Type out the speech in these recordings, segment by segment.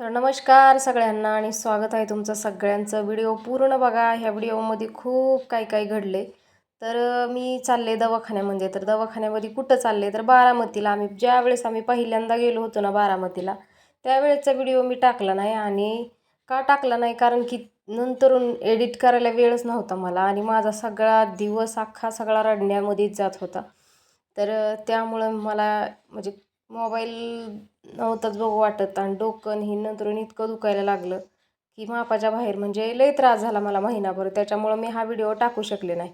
तर नमस्कार सगळ्यांना आणि स्वागत आहे तुमचं सगळ्यांचं. व्हिडिओ पूर्ण बघा. ह्या व्हिडिओमध्ये खूप काही काही घडले. तर मी चालले दवाखान्यामध्ये. तर दवाखान्यामध्ये कुठं चालले? तर बारामतीला. आम्ही ज्या वेळेस आम्ही पहिल्यांदा गेलो होतो ना बारामतीला त्यावेळेचा व्हिडिओ मी टाकला नाही आणि का टाकला नाही? कारण की नंतरून एडिट करायला वेळच नव्हता मला आणि माझा सगळा दिवस अख्खा सगळा रडण्यामध्येच जात होता. तर त्यामुळं मला म्हणजे मोबाईल नव्हताच बघू वाटत. आणि डोकं ही नंतर इतकं दुखायला लागलं की मापाच्या बाहेर म्हणजे लय त्रास झाला मला महिनाभर. त्याच्यामुळं मी हा व्हिडिओ टाकू शकले नाही.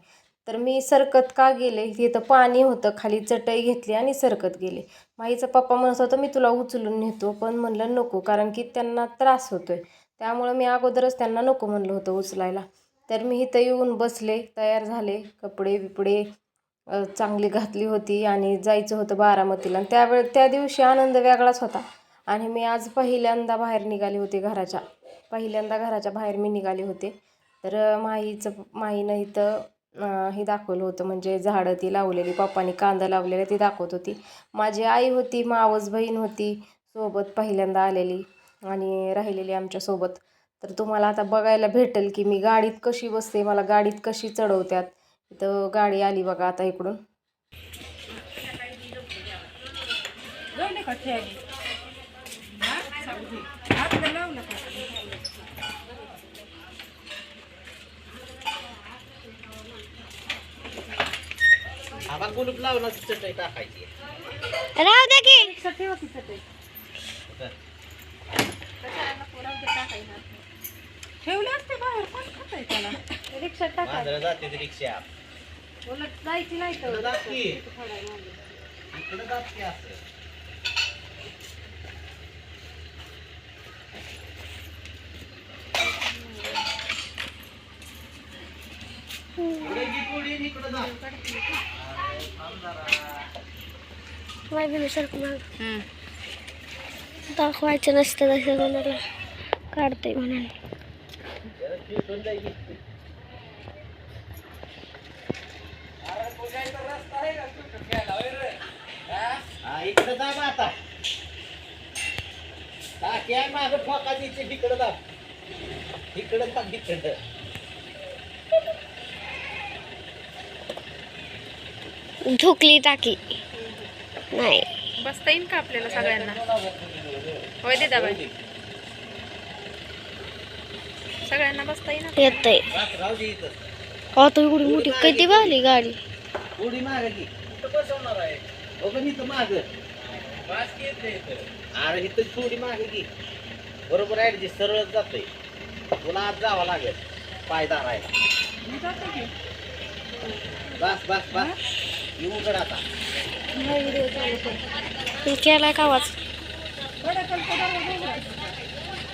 तर मी सरकत का गेले? तिथं पाणी होतं. खाली चटई घेतली आणि सरकत गेले. माईचा पप्पा म्हणत होतं मी तुला उचलून नेतो पण म्हणलं नको कारण की त्यांना त्रास होतोय. त्यामुळं मी अगोदरच त्यांना नको म्हणलं होतं उचलायला. तर मी इथं येऊन बसले तयार झाले कपडे बिपडे चांगली घातली होती आणि जायचं होतं बारामतीला. आणि त्यावेळे त्या दिवशी आनंद वेगळाच होता. आणि मी आज पहिल्यांदा बाहेर निघाली होते घराच्या. पहिल्यांदा घराच्या बाहेर मी निघाले होते. तर माईचं माईनं इथं हे दाखवलं होतं. म्हणजे झाडं ती लावलेली पप्पानी कांदा लावलेला ती दाखवत होती. माझी आई होती मावस बहीण होती सोबत पहिल्यांदा आलेली आणि राहिलेली आमच्यासोबत तर तुम्हाला आता बघायला भेटेल की मी गाडीत कशी बसते मला गाडीत कशी चढवत्यात. इथं गाडी आली बघा आता इकडून. राहू दे की. ठेवले असते बाहेर कोण खाताय त्याला? रिक्षात टाका माझं जाते ती रिक्षा. उलट जायची नाही इकडं तर जात की इकडं जात की असं. पुढे की पुढे आणि इकडं जा. माझ्या माग दाखवायचं नसतं तसं कोणाला. काढते म्हणून जरा चिटून जाय की. इकडं आता. टाकी आहे द्यायची तिकडं जा. इकडं तिकडं झुकली टाकी. नाही. बसता येईल का आपल्याला सगळ्यांना? होय दे दाबाई सगळ्यांना बसता येईल दे इथं. आता एवढी मोठी कधी आली गाडी. उडी माग की. बसवणार आहे. हो पण इथं माग. अरे इथं थोडी माग की. बरोबर ऍडजस्ट सरळ जातोय. तुला आज जावं लागेल. पायदार आहे बस बस बस. येऊ उघड आता. मी केलाय का आवाज?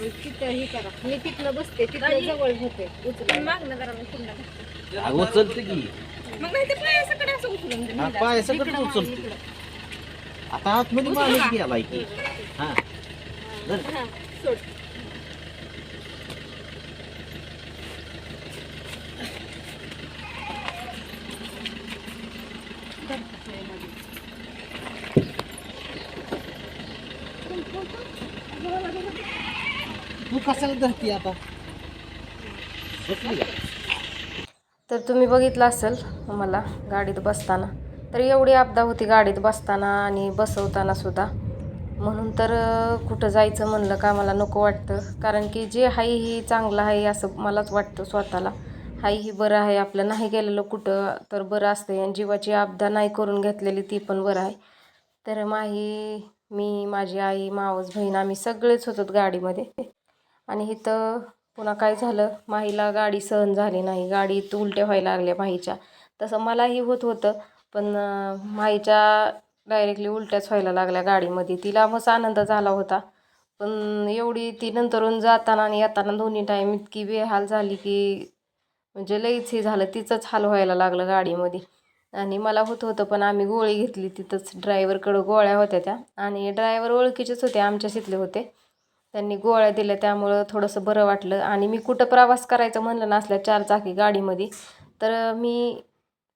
मी तिथनं बसते जवळ होते उचलून मागणं जरा मी पुन्हा अगं उचलते की. मग नाही ते पायासकडे असं उचलून दे. हा, पाय सगळं उचलते. आता आतमध्ये माणूस गेलाय की. हा. हा, सोड तू कशाला धरती आता? तर तुम्ही बघितलं असेल मला गाडीत बसताना. तर एवढी आपदा होती गाडीत बसताना आणि बसवताना सुद्धा. म्हणून तर कुठं जायचं म्हणलं का मला नको वाटतं. कारण की जे हाय ही चांगलं आहे असं मलाच वाटतं स्वतःला. हाय ही बरं आहे आपलं नाही गेलेलं कुठं तर बरं असतं आणि जीवाची आपदा नाही करून घेतलेली ती पण बरं आहे. तर माही मी माझी आई मावस बहीण आम्ही सगळेच होतो गाडीमध्ये. आणि इथं पुन्हा काय झालं? माहीला गाडी सहन झाली नाही. गाडीत उलट्या व्हायला लागल्या माहीच्या. तसं मलाही होत होतं पण माहीच्या डायरेक्टली उलट्याच व्हायला लागल्या गाडीमध्ये. तिला मस्त आनंद झाला होता. पण एवढी ती नंतरून जाताना आणि येताना दोन्ही टाईम इतकी बेहाल झाली की म्हणजे लईच हे झालं. तिचंच हाल व्हायला लागलं गाडीमध्ये. आणि मला होत होतं पण आम्ही गोळी घेतली तिथंच. ड्रायव्हरकडं गोळ्या होत्या त्या. आणि ड्रायव्हर ओळखीचेच होते आमच्या शिकले होते. त्यांनी गोळ्या दिल्या त्यामुळं थोडंसं बरं वाटलं. आणि मी कुठं प्रवास करायचं म्हणलं नसल्या चार चाकी गाडीमध्ये तर मी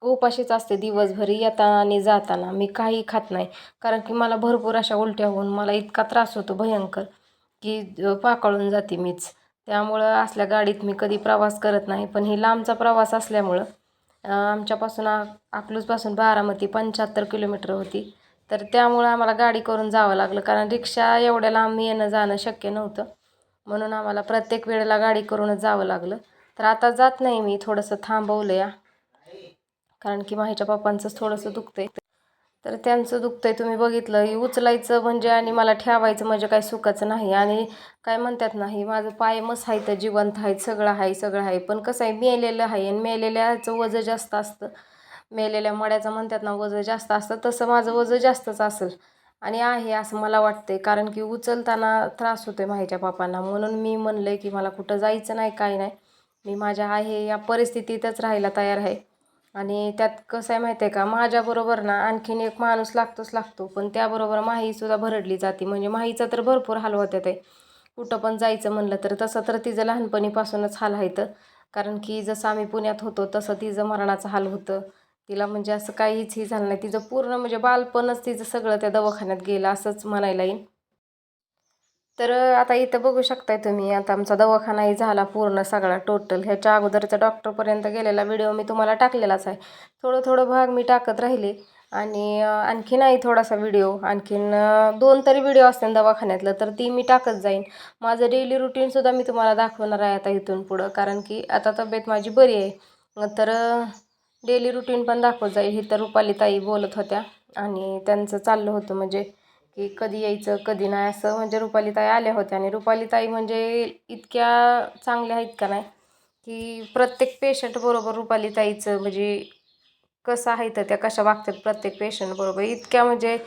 उपाशीच असते दिवसभर येताना आणि जाताना. मी काही खात नाही. कारण की मला भरपूर अशा उलट्या होऊन मला इतका त्रास होतो भयंकर की पाकळून जाते मीच. त्यामुळं असल्या गाडीत मी कधी प्रवास करत नाही. पण ही लांबचा प्रवास असल्यामुळं आमच्यापासून आ अकलूजपासून बारामती पंच्याहत्तर किलोमीटर होती. तर त्यामुळं आम्हाला गाडी करून जावं लागलं. कारण रिक्षा एवढ्या लांब येणं जाणं शक्य नव्हतं. म्हणून आम्हाला प्रत्येक वेळेला गाडी करूनच जावं लागलं. तर आता जात नाही मी थोडंसं थांबवलं या कारण की माझ्या पप्पांचंच थोडंसं दुखतंय. तर त्यांचं दुखतं आहे तुम्ही बघितलं. उचलायचं म्हणजे आणि मला ठेवायचं म्हणजे काही सुखाचं नाही. आणि काय म्हणतात नाही माझं पाय मस आहे तर जिवंत आहे सगळं आहे सगळं आहे. पण कसं आहे मेलेलं आहे आणि मेलेल्याचं वजन जास्त असतं. मेलेल्या मड्याचं म्हणतात ना वजन जास्त असतं. तसं माझं वजन जास्तच असेल. आणि आहे असं मला वाटते कारण की उचलताना त्रास होतो आहे माहीच्या पापांना म्हणून मी म्हणलं की मला कुठं जायचं नाही काय नाही. मी माझ्या आहे या परिस्थितीतच राहायला तयार आहे. आणि त्यात कसं आहे माहिती आहे का माझ्याबरोबर ना आणखीन एक माणूस लागतोच लागतो. पण त्याबरोबर माहीसुद्धा भरडली जाते. म्हणजे माहीचा तर भरपूर हाल होत्या ते कुठं पण जायचं म्हणलं तर तसं तर तिचं लहानपणीपासूनच हाल आहे कारण की जसं आम्ही पुण्यात होतो तसं तिचं मरणाचं हाल होतं. तिला म्हणजे असं काहीच हे झालं नाही. तिचं पूर्ण म्हणजे बालपणच तिचं सगळं त्या दवाखान्यात गेलं असंच म्हणायला येईल. तर आता इथं बघू शकताय तुम्ही आता आमचा दवाखानाही झाला पूर्ण सगळा टोटल ह्याच्या अगोदरचा डॉक्टरपर्यंत गेलेला व्हिडिओ मी तुम्हाला टाकलेलाच आहे. थोडं थोडं भाग मी टाकत राहिले आणि आणखीन आणखी नाही थोडासा व्हिडिओ आणखीन दोन तरी व्हिडिओ असतील दवाखान्यातलं तर ती मी टाकत जाईन. माझं डेली रुटीनसुद्धा मी तुम्हाला दाखवणार आहे आता इथून पुढं कारण की आता तब्येत माझी बरी आहे. तर डेली रुटीन पण दाखवत जाईल ही तर रुपालीताई बोलत होत्या. आणि त्यांचं चाललं होतं म्हणजे की कधी यायचं कधी नाही असं म्हणजे रुपालीताई आल्या होत्या. आणि रुपालीताई म्हणजे इतक्या चांगल्या आहेत का नाही की प्रत्येक पेशंटबरोबर रुपालीताईचं म्हणजे कसं आहे तर त्या कशा वागतात प्रत्येक पेशंटबरोबर इतक्या म्हणजे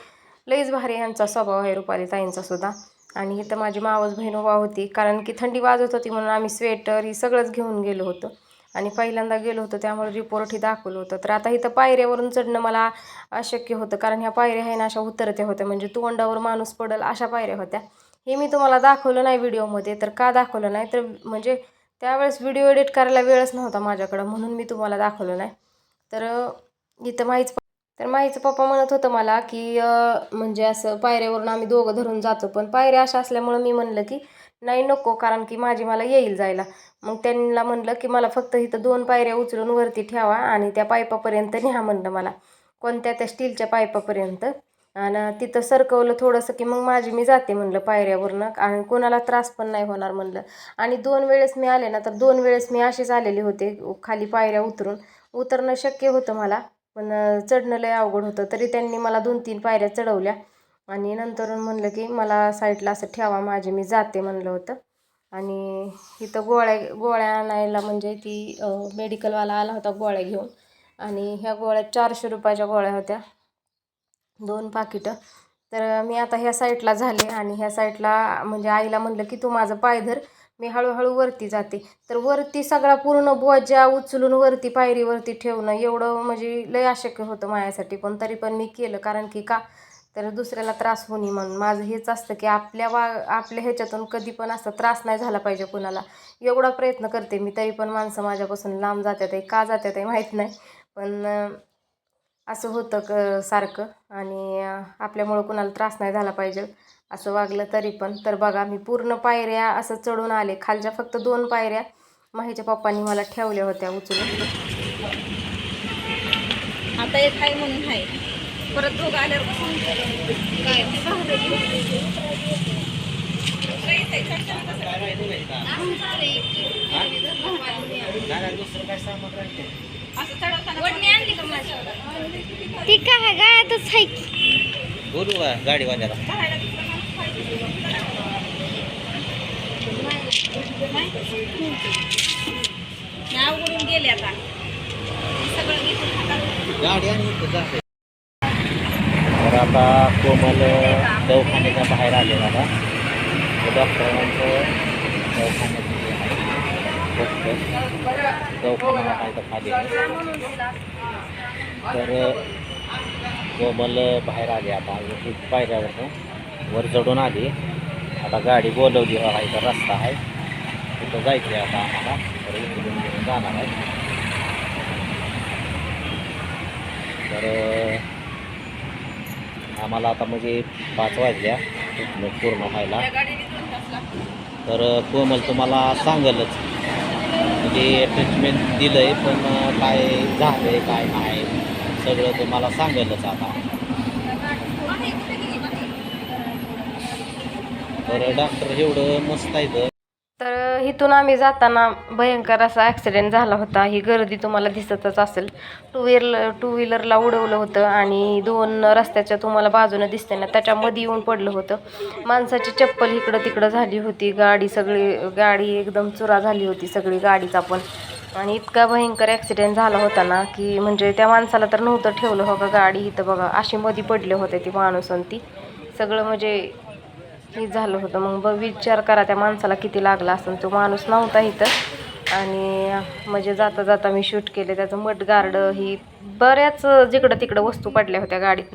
लईच भारी ह्यांचा स्वभाव आहे रुपालीताईंचा सुद्धा. आणि इथं माझी मावस बहीण उभा होती कारण की थंडी वाजत होती म्हणून आम्ही स्वेटर ही सगळंच घेऊन गेलो होतो. आणि पहिल्यांदा गेलो होतो त्यामुळे रिपोर्ट ही दाखवलं होतं. तर आता इथं पायऱ्यावरून चढणं मला अशक्य होतं कारण ह्या पायऱ्या आहे ना अशा उतरत्या होत्या. म्हणजे तोंडावर माणूस पडल अशा पायऱ्या होत्या. हे मी तुम्हाला दाखवलं नाही व्हिडिओमध्ये तर का दाखवलं नाही? तर म्हणजे त्यावेळेस व्हिडिओ एडिट करायला वेळच नव्हता माझ्याकडं म्हणून मी तुम्हाला दाखवलं नाही. तर इथं माहीच तर माहीचं पप्पा म्हणत होतं मला की म्हणजे असं पायऱ्यावरून आम्ही दोघं धरून जातो. पण पायऱ्या अशा असल्यामुळं मी म्हणलं की नाही नको कारण की माझी मला येईल जायला. मग त्यांना म्हणलं की मला फक्त इथं दोन पायऱ्या उचलून वरती ठेवा आणि त्या पायपापर्यंत न्या म्हणलं मला. कोणत्या त्या स्टीलच्या पायपापर्यंत. आणि तिथं सरकवलं थोडंसं की मग माझी मी जाते म्हणलं पायऱ्यावरनं आणि कोणाला त्रास पण नाही होणार म्हणलं. आणि दोन वेळेस मी आले ना तर दोन वेळेस मी अशीच आलेले होते खाली पायऱ्या उतरून. उतरणं शक्य होतं मला पण चढणं लय अवघड होतं तरी त्यांनी मला दोन तीन पायऱ्या चढवल्या. आणि नंतर म्हणलं की मला साईडला असं ठेवा माझी मी जाते म्हणलं होतं. आणि इथं गोळ्या गोळ्या आणायला म्हणजे ती मेडिकलवाला आला होता गोळ्या घेऊन. आणि ह्या गोळ्या चारशे रुपयाच्या गोळ्या होत्या दोन पाकिटं. तर मी आता ह्या साईडला झाले आणि ह्या साईडला म्हणजे आईला म्हणलं की तू माझं पाय धर मी हळूहळू वरती जाते. तर वरती सगळा पूर्ण बोजा उचलून वरती पायरीवरती ठेवणं एवढं म्हणजे लय अशक्य होतं माझ्यासाठी पण तरी पण मी केलं. कारण की का? तर दुसऱ्याला त्रास होणे म्हणून. माझं हेच असतं की आपल्या वा आपल्या ह्याच्यातून कधी पण असं त्रास नाही झाला पाहिजे कुणाला. एवढा प्रयत्न करते मी तरी पण माणसं माझ्यापासून लांब जातात आहे का जातात आहे माहीत नाही. पण असं होतं क सारखं. आणि आपल्यामुळं कुणाला त्रास नाही झाला पाहिजे. असं वागलं तरी पण. तर बघा मी पूर्ण पायऱ्या असं चढून आले. खालच्या फक्त दोन पायऱ्या माहीच्या पप्पांनी मला ठेवल्या होत्या उचलून. आता एक आहे म्हणून आहे. परत दोघं आल्यावर कसं काय नाही नाही, दुसरं काय सामान राहते असं चढवताना आणली का माझ्या ती काय गायतच आहे की बोलू का गाडीवाल्याला नाव करून गेले आता सगळं घेतलं हातात. गाडी आणि इथं जाते तर आता कोमल दवाखान्याच्या बाहेर आले आता डॉक्टरांचं दवाखान्याचं दवाखाना तर खाली तर कोमल बाहेर आली आता. एक पायऱ्यावरनं वर चढून आली. आता गाडी बोलवली. आहे तर रस्ता आहे. तिथं जायचं आहे आता आम्हाला. तर इकडून जाणार आहे. तर आम्हाला आता म्हणजे पाच वाजल्या पूर्ण व्हायला तर कोमल तुम्हाला सांगलच. म्हणजे ट्रीटमेंट दिलं आहे पण काय झालं आहे काय नाही सगळं तुम्हाला सांगलच आता. तर डॉक्टर एवढं मस्त आहे इथून आम्ही जाताना भयंकर असा ॲक्सिडेंट झाला होता. ही गर्दी तुम्हाला दिसतच असेल. टू व्हीलर टू व्हीलरला उडवलं होतं आणि दोन रस्त्याच्या तुम्हाला बाजूनं दिसते ना त्याच्यामध्ये येऊन पडलं होतं. माणसाची चप्पल इकडं तिकडं झाली होती. गाडी सगळी गाडी एकदम चुरा झाली होती सगळी गाडीचा पण. आणि इतका भयंकर ॲक्सिडेंट झाला होता ना की म्हणजे त्या माणसाला तर नव्हतं ठेवलं हो का गाडी इथं बघा. अशी मध्ये पडले होते ती माणूस आणि ती. सगळं म्हणजे हे झालं होतं. मग बघ विचार करा त्या माणसाला किती लागला असं तो माणूस नव्हता इथं. आणि म्हणजे जाता जाता मी शूट केले. त्याचं मड गार्ड ही बऱ्याच जिकडं तिकडं वस्तू पडल्या होत्या गाडीत